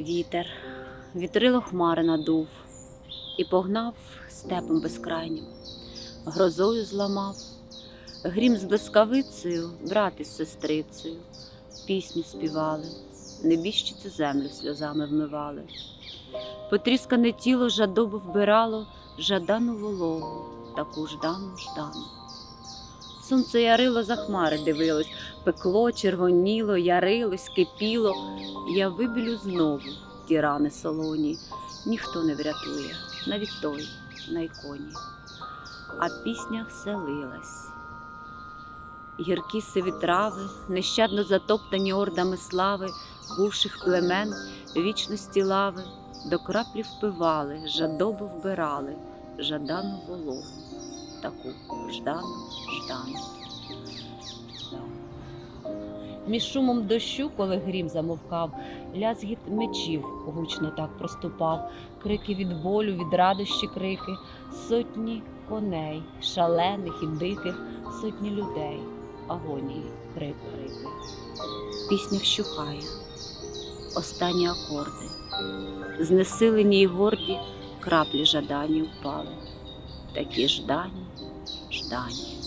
Вітер, вітрило хмари надув і погнав степом безкрайнім, грозою зламав, грім з блискавицею, брат із сестрицею, пісню співали, небіжчиці землю сльозами вмивали. Потріскане тіло жадобу вбирало жадану вологу, таку ждану ждану. Сонце ярило за хмари дивилось, пекло, червоніло, ярилось, кипіло. Я вибілю знову ті рани солоні, ніхто не врятує, навіть той на іконі. А пісня все лилась. Гіркі сиві трави, нещадно затоптані ордами слави, бувших племен, вічності лави, до краплі впивали, жадобу вбирали, жадану вологу, таку ждану, ждану. Між шумом дощу, коли грім замовкав, лязгіт мечів гучно так проступав, крики від болю, від радощі крики, сотні коней, шалених і диких, сотні людей, агонії, крик, крики. Пісня вщухає, останні акорди, знесилені й горді, краплі жадані впали, такі ждані, ждані.